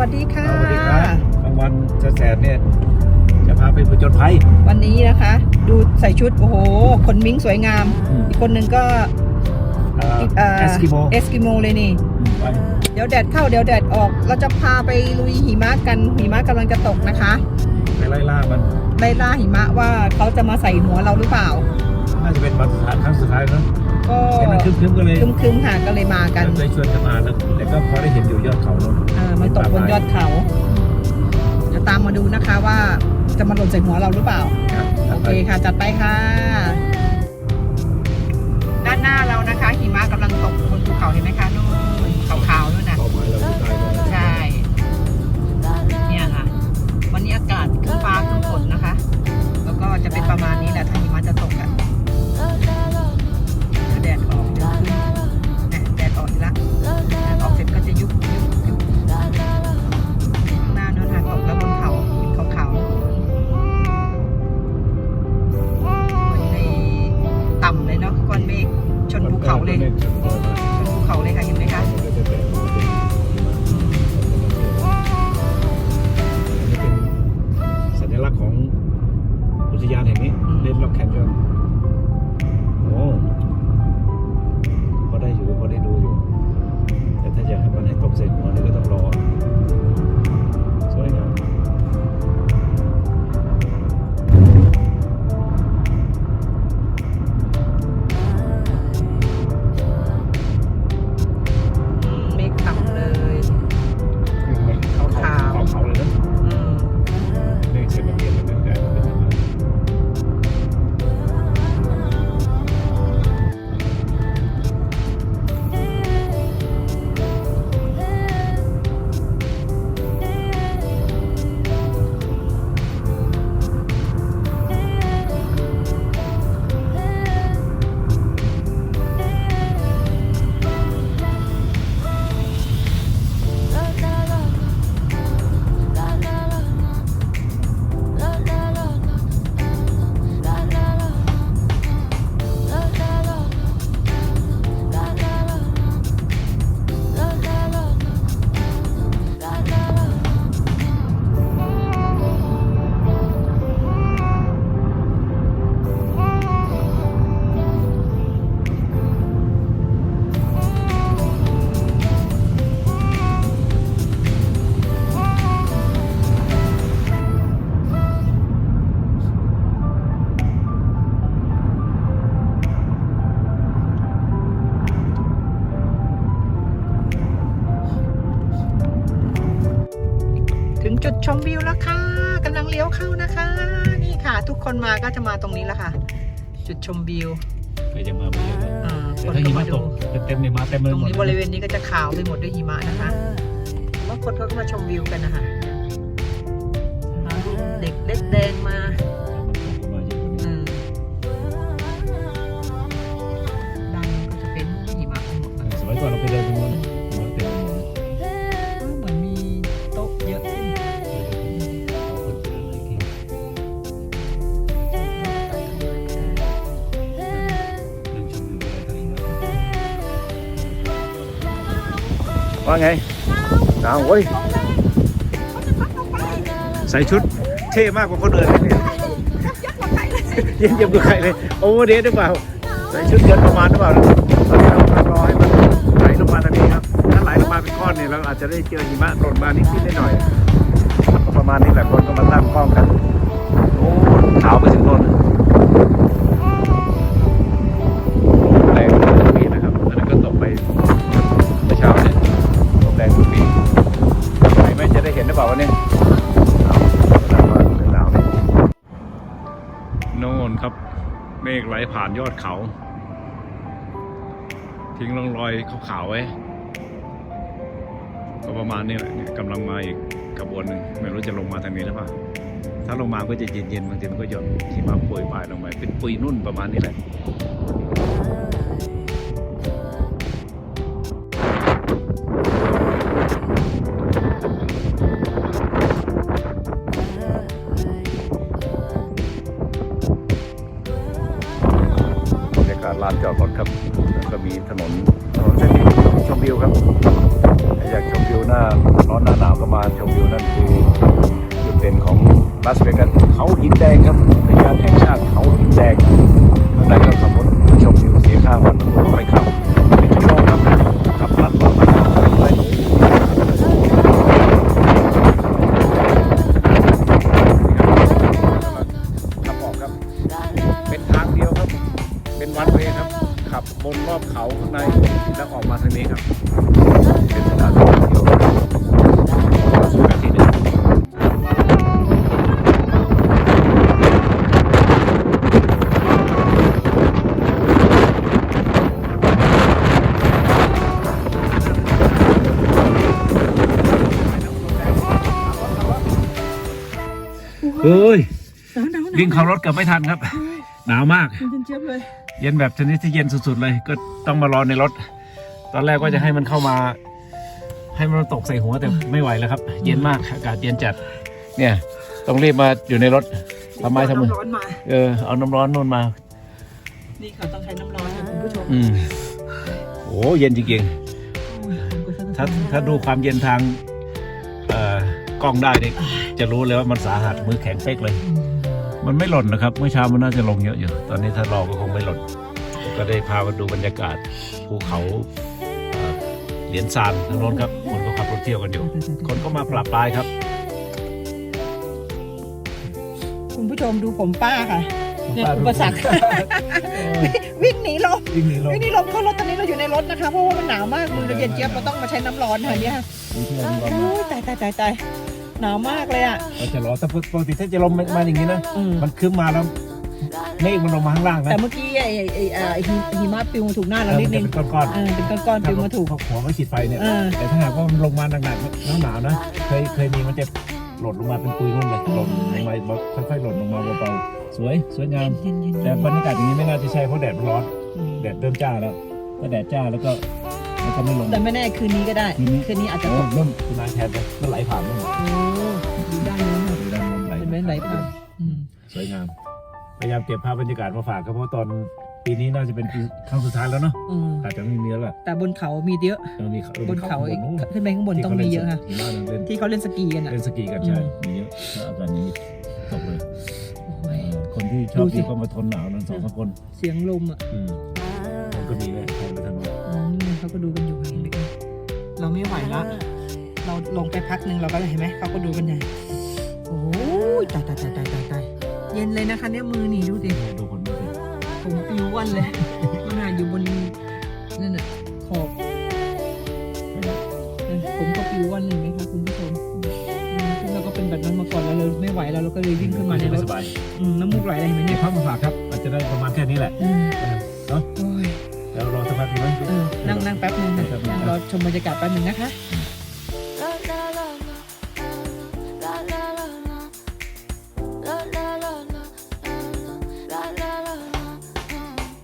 วัสดีค่ะ สวัสดีครับกลางวันแสดๆเนี่ยจะพาไปผจญภัย วันนี้นะคะ ดูใส่ชุด โอ้โห คนมิ้งสวยงามอืมอีกคนหนึ่งก็เอ่อเอ่อเอสกิโมเอสกิโมเลยนี่ไปเดี๋ยวแดดเข้าเดี๋ยวแดดออก เราจะพาไปลุยหิมะกัน หิมะกำลังจะตกนะคะ ไปไล่ล่ามัน ไล่ล่าหิมะว่าเขาจะมาใส่หัวเราหรือเปล่า น่าจะเป็นวันสุดท้ายครั้งสุดท้ายแล้ว ก็เห็นมันคึมๆก็เลยคึมๆค่ะก็เลยมากัน เลยชวนกันมาแล้วแต่ก็พอได้เห็นอยู่ยอดเขาแล้วอ่ามาตกบนยอดเขา เดี๋ยวตามมาดูนะคะว่าจะมาหล่นใส่หัวเราหรือเปล่า ครับ โอเคค่ะ จัดไปค่ะ เขาเลยชนภูเขามาชนภูเขาเลยค่ะเห็นไหมคะมันก็จะแตกออกมาเป็นอันนี้เป็นสัญลักษณ์ของอุทยานแห่งนี้เลนล็อกแคนยอนโอ้ แล้วค่ะกำลังเลี้ยวเข้านะคะ นี่ค่ะ ทุกคนมาก็จะมาตรงนี้แล้วค่ะ จุดชมวิวใครจะมาไม่เยอะนะอ่าแต่คนถ้าหิก็มะมาตดูกเต็มๆเนี่ยมาเต็มเลยตรงหมดนี้บริเวณนี้ก็จะขาวไปหมดด้วยหิมะนะคะบางคนเขาก็มาชมวิวกันนะคะ ว่าไงหนาวเว้ยใส่ชุดเท่มากกว่าคนอื่นเลยเนี่ยเยี่ยมเยี่ยมกว่าใครเลยโอเวอร์เดทหรือเปล่าใส่ชุดเกินประมาณหรือเปล่าตอนนี้เรารอให้มันไหลลงมาทางนี้ครับถ้าไหลลงมาเป็นก้อนเนี่ยเราอาจจะได้เจอหิมะหล่นมานิดๆหน่อยๆก็ประมาณนี้แหละคนก็มาตั้งกล้องกันโอ้ขาวไปถึงโน่น ผ่านยอดเขา ทิ้งร่องรอยขาวๆไว้ก็ประมาณนี้แหละกำลังมาอีกขบวนหนึ่งไม่รู้จะลงมาทางนี้หรือเปล่าถ้าลงมาก็จะเย็นๆบางทีมันก็หย่อนหิมะโปรยปลายลงไปเป็นปุยนุ่นประมาณนี้แหละ แล้วก็มีถนนถนนเส้นนี้ชมวิวครับไอ้อยากชมวิวหน้าร้อนหน้าหนาวก็มาชมวิวนั่นคือจุดเด่นของลาสเวกัสเขาหินแดงครับอุทยานแห่งชาติเขาหินแดงข้างในก็ขับรถชมวิวเสียค่าวันไปขับเป็น เป็นสถานที่ท่องเที่ยวของสุราษฎร์ที่หนึ่งเฮ้ย หนาวหนาวหนาววิ่งเข้ารถเกือบไม่ทันครับ หนาวมาก เย็นเจี๊ยบเลย เย็นแบบชนิดที่เย็นสุดๆเลย ก็ต้องมารอในรถ ตอนแรกว่าจะให้มันเข้ามา ให้มันตกใส่หัวแต่ไม่ไหวแล้วครับ เย็นมากอากาศเย็นจัด เนี่ย ต้องรีบมาอยู่ในรถทำไมทำมือร้อนมาเออเอาน้ำร้อนนู่นมา นี่เขาต้องใช้น้ำร้อนนะคุณผู้ชมอืมโอ้เย็นจริงโอ้ยผมก็ๆถ้าถ้าดูความเย็นทางเอ่อกล้องได้เนี่ยจะรู้เลยว่ามันสาหัสมือแข็งเป๊กเลยอืมมันไม่หล่นนะครับ เมื่อเช้ามันน่าจะลงเยอะอยู่ ตอนนี้ถ้ารอก็คงไม่หล่นก็ได้พามาดูบรรยากาศภูเขาเอ่อเหรี ยญซานทางโน้นครับคนก็ขับรถเที่ยวกันอยู่ คนก็มาปรับปลายครับ คุณผู้ชมดูผมป้าค่ะเนี่ยอุปสรรค วิ่งหนีลมวิ่งหนีลงวิ่งหนีลมเข้ารถตอนนี้เราอยู่ในรถนะคะ เพราะว่ามันหนาวมากมือเราเย็นเจี๊ยบเราต้องมาใช้น้ำร้อนค่ะเนี่ยมีเพื่อนโอ้ยตายตายตายตายหนาวมากเลยอะเราจะรอแต่ปกติถ้าจะลมมาอย่างนี้นะมมันขึ้นมาแล้ว เมฆมันลงมาข้างล่างนะแต่เมื่อกี้ไอ้ไอ้ไอ้ไอ้หิหิมะปลิวมาถูกหน้าเรานิดนึงเป็นก้อนเออเป็นก้อนๆๆปลิวมาถูกเขาหัวไม่ขีดไฟเนี่ย เออ แต่ถ้าหากว่ามันลงมาหนักๆหนาวๆนะ เคยเคยมีมันจะหล่นลงมาเป็นปุยนุ่นเลยหล่นลงมาค่อยๆหล่นลงมาเบาๆสวยสวยงามเย็นๆๆแต่บรรยากาศอย่างนี้ไม่น่าจะใช่เพราะแดดมันร้อนอืมแดดเริ่มจ้าแล้ว ก็แดดจ้าแล้วก็แล้วก็ไม่ลง แต่ไม่แน่คืนนี้ก็ได้ คืนนี้ คืนนี้อาจจะโอ้ตกเริ่มคุณนายแทนเลยมันไหลผ่านนู่นโอ้ดูด้านนู้นค่ะดูด้านบนไหลเป็นไหมไหลผ่านอืมสวยงาม พยายามเก็บภาพบรรยากาศมาฝากครับเพราะตอนปีนี้น่าจะเป็นปีครั้งสุดท้ายแล้วเนาะอืมอาจจะไม่มีแล้วล่ะแต่บนเขามีเยอะเออมีออบนเขาอีกนู้นขึ้นไปข้างบนต้องมีเยอะค่ะ ที่ขาเล่นที่เขาเล่นสกีกันอะ เล่นสกีกันใช่อืมมีเยอะถ้าอากาศนี้ตกเลยโอ้ยเออคนที่ชอบดูสิ ที่ก็มาทนหนาวนั้นสองสามคนเสียงลมอะอืมมันก็มีเลยใครไปทางโน้นอืมนี่เขาก็ดูกันอยู่เห็นไหมเราไม่ไหวละเราลงไปพักหนึ่งเราก็เห็นไหมเขาก็ดูกันใหญ่โอ้ยตายตายตายตายตายตาย เย็นเลยนะคะเนี่ยมือนี่ดูสิดูคนนี้สิผมปิววันเลยมันหาอยู่บนนั่นน่ะขอบนั่นผมก็ปิววันเลยไหมคะคุณผู้ชมอืมซึ่งเราก็เป็นแบบนั้นมาก่อนแล้วเราไม่ไหวแล้วเราก็เลยวิ่งขึ้นมาในรไม่ถสบายอืมน้ำมูกไหลอะไรเห็นไหมมีเนี่ยภาพมาฝากครับ อาจจะได้ประมาณแค่นี้แหละอืมเออเนาะโอ้ยเดี๋ยวรอสักพักนึงไหมเออนั่งนั่งแป๊บนึงนะแป๊บนึงนั่งรอชมบรรยากาศแป๊บนึงนะคะ La la la